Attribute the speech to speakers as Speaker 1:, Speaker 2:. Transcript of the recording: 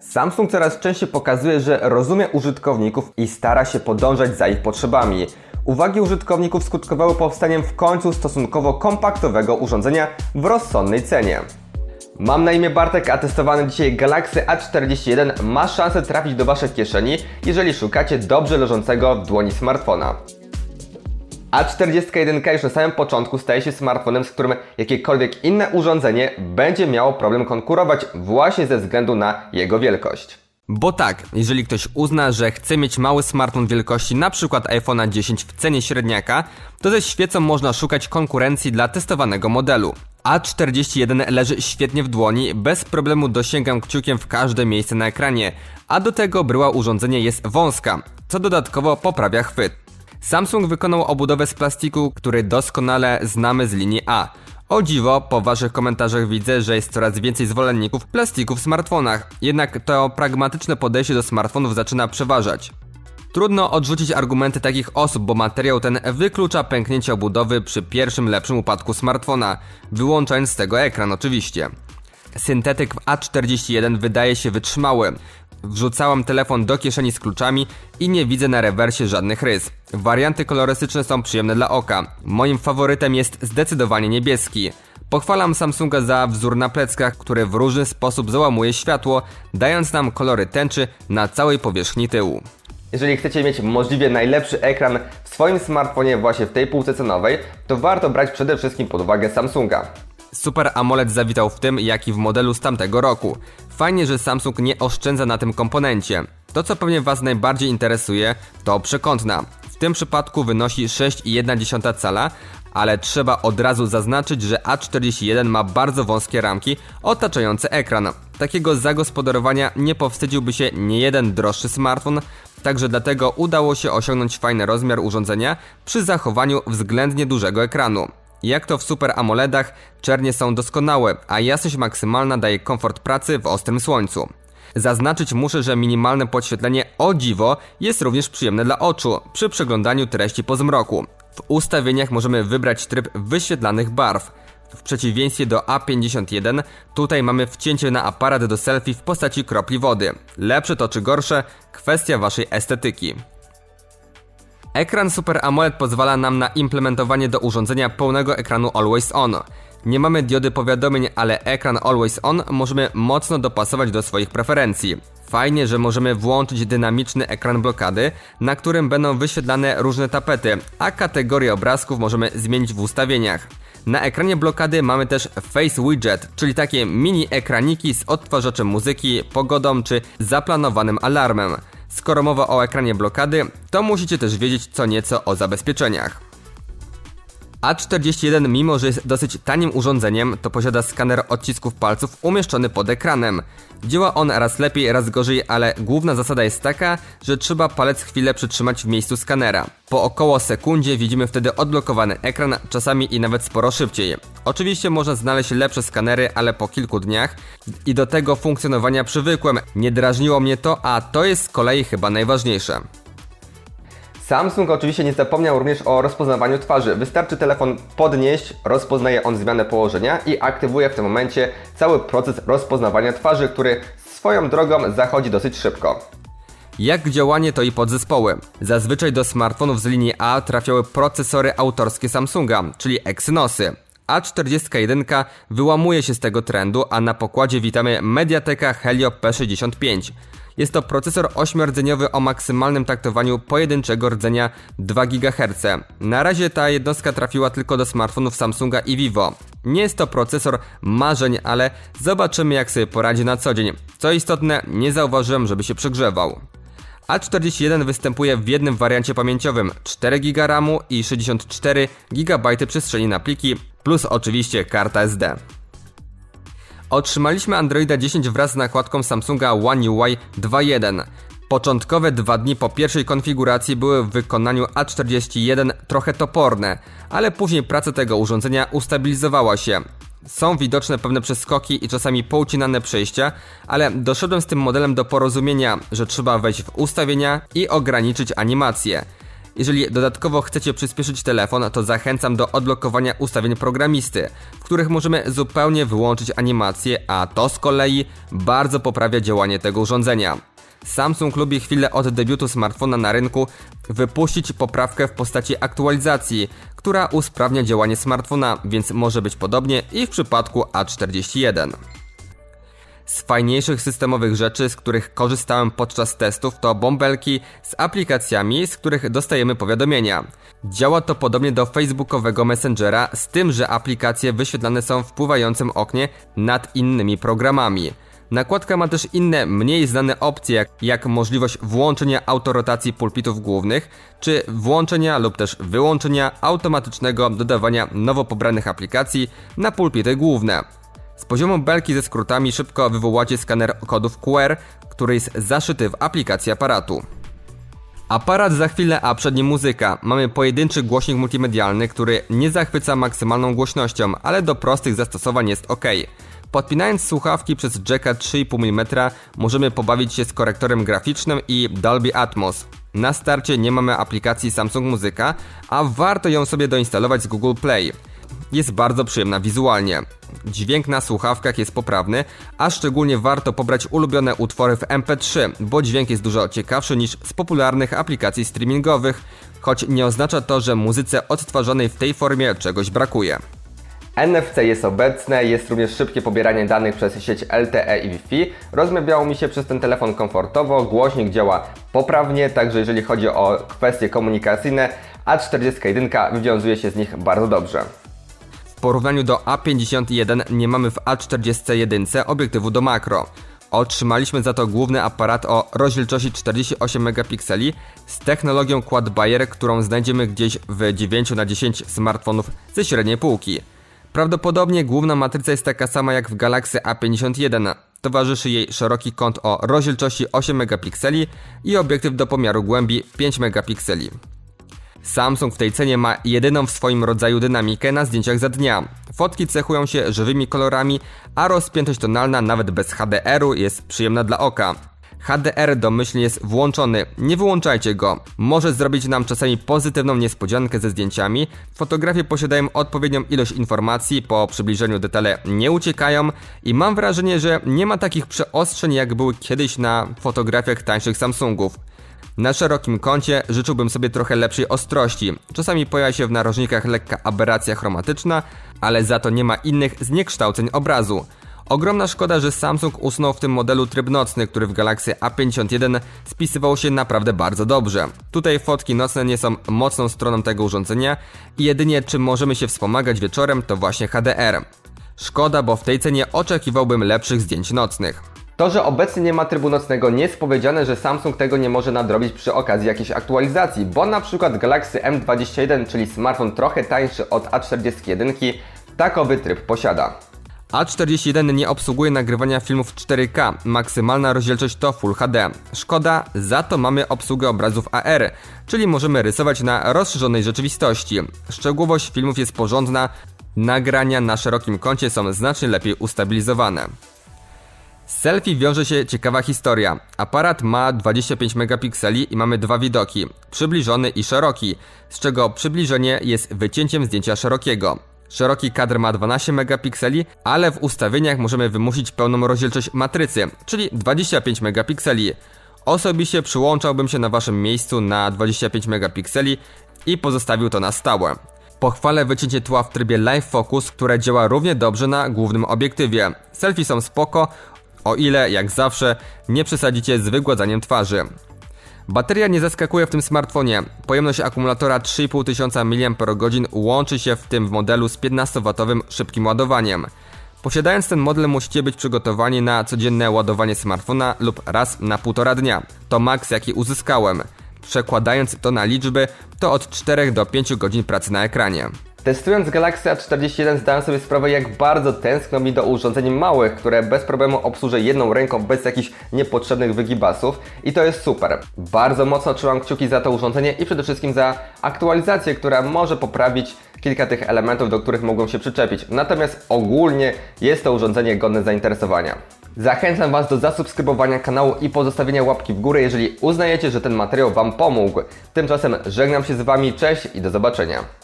Speaker 1: Samsung coraz częściej pokazuje, że rozumie użytkowników i stara się podążać za ich potrzebami. Uwagi użytkowników skutkowały powstaniem w końcu stosunkowo kompaktowego urządzenia w rozsądnej cenie. Mam na imię Bartek, a testowany dzisiaj Galaxy A41 ma szansę trafić do Waszej kieszeni, jeżeli szukacie dobrze leżącego w dłoni smartfona. A41 już na samym początku staje się smartfonem, z którym jakiekolwiek inne urządzenie będzie miało problem konkurować właśnie ze względu na jego wielkość. Bo tak, jeżeli ktoś uzna, że chce mieć mały smartfon wielkości np. iPhone'a 10 w cenie średniaka, to ze świecą można szukać konkurencji dla testowanego modelu. A41 leży świetnie w dłoni, bez problemu dosięgam kciukiem w każde miejsce na ekranie, a do tego bryła urządzenie jest wąska, co dodatkowo poprawia chwyt. Samsung wykonał obudowę z plastiku, który doskonale znamy z linii A. O dziwo, po waszych komentarzach widzę, że jest coraz więcej zwolenników plastiku w smartfonach, jednak to pragmatyczne podejście do smartfonów zaczyna przeważać. Trudno odrzucić argumenty takich osób, bo materiał ten wyklucza pęknięcie obudowy przy pierwszym lepszym upadku smartfona, wyłączając z tego ekran oczywiście. Syntetyk w A41 wydaje się wytrzymały. Wrzucałam telefon do kieszeni z kluczami i nie widzę na rewersie żadnych rys. Warianty kolorystyczne są przyjemne dla oka. Moim faworytem jest zdecydowanie niebieski. Pochwalam Samsunga za wzór na pleckach, który w różny sposób załamuje światło, dając nam kolory tęczy na całej powierzchni tyłu. Jeżeli chcecie mieć możliwie najlepszy ekran w swoim smartfonie właśnie w tej półce cenowej, to warto brać przede wszystkim pod uwagę Samsunga. Super AMOLED zawitał w tym, jak i w modelu z tamtego roku. Fajnie, że Samsung nie oszczędza na tym komponencie. To, co pewnie Was najbardziej interesuje, to przekątna. Tym przypadku wynosi 6,1 cala, ale trzeba od razu zaznaczyć, że A41 ma bardzo wąskie ramki otaczające ekran. Takiego zagospodarowania nie powstydziłby się niejeden droższy smartfon, także dlatego udało się osiągnąć fajny rozmiar urządzenia przy zachowaniu względnie dużego ekranu. Jak to w Super AMOLEDach, czernie są doskonałe, a jasność maksymalna daje komfort pracy w ostrym słońcu. Zaznaczyć muszę, że minimalne podświetlenie o dziwo jest również przyjemne dla oczu przy przeglądaniu treści po zmroku. W ustawieniach możemy wybrać tryb wyświetlanych barw. W przeciwieństwie do A51, tutaj mamy wcięcie na aparat do selfie w postaci kropli wody. Lepsze to czy gorsze, kwestia waszej estetyki. Ekran Super AMOLED pozwala nam na implementowanie do urządzenia pełnego ekranu Always On. Nie mamy diody powiadomień, ale ekran Always On możemy mocno dopasować do swoich preferencji. Fajnie, że możemy włączyć dynamiczny ekran blokady, na którym będą wyświetlane różne tapety, a kategorie obrazków możemy zmienić w ustawieniach. Na ekranie blokady mamy też Face Widget, czyli takie mini ekraniki z odtwarzaczem muzyki, pogodą czy zaplanowanym alarmem. Skoro mowa o ekranie blokady, to musicie też wiedzieć co nieco o zabezpieczeniach. A41, mimo że jest dosyć tanim urządzeniem, to posiada skaner odcisków palców umieszczony pod ekranem. Działa on raz lepiej, raz gorzej, ale główna zasada jest taka, że trzeba palec chwilę przytrzymać w miejscu skanera. Po około sekundzie widzimy wtedy odblokowany ekran, czasami i nawet sporo szybciej. Oczywiście można znaleźć lepsze skanery, ale po kilku dniach i do tego funkcjonowania przywykłem. Nie drażniło mnie to, a to jest z kolei chyba najważniejsze. Samsung oczywiście nie zapomniał również o rozpoznawaniu twarzy. Wystarczy telefon podnieść, rozpoznaje on zmianę położenia i aktywuje w tym momencie cały proces rozpoznawania twarzy, który swoją drogą zachodzi dosyć szybko. Jak działanie to i podzespoły. Zazwyczaj do smartfonów z linii A trafiały procesory autorskie Samsunga, czyli Exynosy. A41 wyłamuje się z tego trendu, a na pokładzie witamy Mediateka Helio P65. Jest to procesor 8-rdzeniowy o maksymalnym taktowaniu pojedynczego rdzenia 2 GHz. Na razie ta jednostka trafiła tylko do smartfonów Samsunga i Vivo. Nie jest to procesor marzeń, ale zobaczymy jak sobie poradzi na co dzień. Co istotne, nie zauważyłem, żeby się przegrzewał. A41 występuje w jednym wariancie pamięciowym 4 GB RAMu i 64 GB przestrzeni na pliki, plus oczywiście karta SD. Otrzymaliśmy Androida 10 wraz z nakładką Samsunga One UI 2.1. Początkowe dwa dni po pierwszej konfiguracji były w wykonaniu A41 trochę toporne, ale później praca tego urządzenia ustabilizowała się. Są widoczne pewne przeskoki i czasami poucinane przejścia, ale doszedłem z tym modelem do porozumienia, że trzeba wejść w ustawienia i ograniczyć animację. Jeżeli dodatkowo chcecie przyspieszyć telefon, to zachęcam do odblokowania ustawień programisty, w których możemy zupełnie wyłączyć animację, a to z kolei bardzo poprawia działanie tego urządzenia. Samsung lubi chwilę od debiutu smartfona na rynku wypuścić poprawkę w postaci aktualizacji, która usprawnia działanie smartfona, więc może być podobnie i w przypadku A41. Z fajniejszych systemowych rzeczy, z których korzystałem podczas testów, to bąbelki z aplikacjami, z których dostajemy powiadomienia. Działa to podobnie do facebookowego Messengera, z tym, że aplikacje wyświetlane są w pływającym oknie nad innymi programami. Nakładka ma też inne, mniej znane opcje, jak, jak możliwość włączenia autorotacji pulpitów głównych, czy włączenia lub też wyłączenia automatycznego dodawania nowo pobranych aplikacji na pulpity główne. Z poziomu belki ze skrótami szybko wywołacie skaner kodów QR, który jest zaszyty w aplikacji aparatu. Aparat za chwilę, a przed nim muzyka. Mamy pojedynczy głośnik multimedialny, który nie zachwyca maksymalną głośnością, ale do prostych zastosowań jest ok. Podpinając słuchawki przez jacka 3,5 mm możemy pobawić się z korektorem graficznym i Dolby Atmos. Na starcie nie mamy aplikacji Samsung Muzyka, a warto ją sobie doinstalować z Google Play. Jest bardzo przyjemna wizualnie. Dźwięk na słuchawkach jest poprawny, a szczególnie warto pobrać ulubione utwory w MP3, bo dźwięk jest dużo ciekawszy niż z popularnych aplikacji streamingowych, choć nie oznacza to, że muzyce odtwarzanej w tej formie czegoś brakuje. NFC jest obecne, jest również szybkie pobieranie danych przez sieć LTE i Wi-Fi. Rozmawiało mi się przez ten telefon komfortowo, głośnik działa poprawnie, także jeżeli chodzi o kwestie komunikacyjne, A41 wywiązuje się z nich bardzo dobrze. W porównaniu do A51 nie mamy w A41 obiektywu do makro. Otrzymaliśmy za to główny aparat o rozdzielczości 48 megapikseli z technologią Quad Bayer, którą znajdziemy gdzieś w 9 na 10 smartfonów ze średniej półki. Prawdopodobnie główna matryca jest taka sama jak w Galaxy A51. Towarzyszy jej szeroki kąt o rozdzielczości 8 megapikseli i obiektyw do pomiaru głębi 5 megapikseli. Samsung w tej cenie ma jedyną w swoim rodzaju dynamikę na zdjęciach za dnia. Fotki cechują się żywymi kolorami, a rozpiętość tonalna nawet bez HDR-u jest przyjemna dla oka. HDR domyślnie jest włączony, nie wyłączajcie go. Może zrobić nam czasami pozytywną niespodziankę ze zdjęciami. Fotografie posiadają odpowiednią ilość informacji, po przybliżeniu detale nie uciekają i mam wrażenie, że nie ma takich przeostrzeń jak były kiedyś na fotografiach tańszych Samsungów. Na szerokim kącie życzyłbym sobie trochę lepszej ostrości. Czasami pojawia się w narożnikach lekka aberracja chromatyczna, ale za to nie ma innych zniekształceń obrazu. Ogromna szkoda, że Samsung usunął w tym modelu tryb nocny, który w Galaxy A51 spisywał się naprawdę bardzo dobrze. Tutaj fotki nocne nie są mocną stroną tego urządzenia i jedynie czym możemy się wspomagać wieczorem to właśnie HDR. Szkoda, bo w tej cenie oczekiwałbym lepszych zdjęć nocnych. To, że obecnie nie ma trybu nocnego nie jest powiedziane, że Samsung tego nie może nadrobić przy okazji jakiejś aktualizacji, bo na przykład Galaxy M21, czyli smartfon trochę tańszy od A41, takowy tryb posiada. A41 nie obsługuje nagrywania filmów 4K, maksymalna rozdzielczość to Full HD. Szkoda, za to mamy obsługę obrazów AR, czyli możemy rysować na rozszerzonej rzeczywistości. Szczegółowość filmów jest porządna, nagrania na szerokim kącie są znacznie lepiej ustabilizowane. Z selfie wiąże się ciekawa historia. Aparat ma 25 megapikseli i mamy dwa widoki, przybliżony i szeroki, z czego przybliżenie jest wycięciem zdjęcia szerokiego. Szeroki kadr ma 12 megapikseli, ale w ustawieniach możemy wymusić pełną rozdzielczość matrycy, czyli 25 megapikseli. Osobiście przyłączałbym się na waszym miejscu na 25 megapikseli i pozostawił to na stałe. Pochwalę wycięcie tła w trybie Live Focus, które działa równie dobrze na głównym obiektywie. Selfie są spoko, o ile, jak zawsze, nie przesadzicie z wygładzaniem twarzy. Bateria nie zaskakuje w tym smartfonie. Pojemność akumulatora 3500 mAh łączy się w tym modelu z 15W szybkim ładowaniem. Posiadając ten model musicie być przygotowani na codzienne ładowanie smartfona lub raz na półtora dnia. To maks jaki uzyskałem. Przekładając to na liczby, to od 4 do 5 godzin pracy na ekranie. Testując Galaxy A41 zdałem sobie sprawę, jak bardzo tęskno mi do urządzeń małych, które bez problemu obsłużę jedną ręką bez jakichś niepotrzebnych wygibasów i to jest super. Bardzo mocno trzymam kciuki za to urządzenie i przede wszystkim za aktualizację, która może poprawić kilka tych elementów, do których mogą się przyczepić. Natomiast ogólnie jest to urządzenie godne zainteresowania. Zachęcam Was do zasubskrybowania kanału i pozostawienia łapki w górę, jeżeli uznajecie, że ten materiał Wam pomógł. Tymczasem żegnam się z Wami, cześć i do zobaczenia.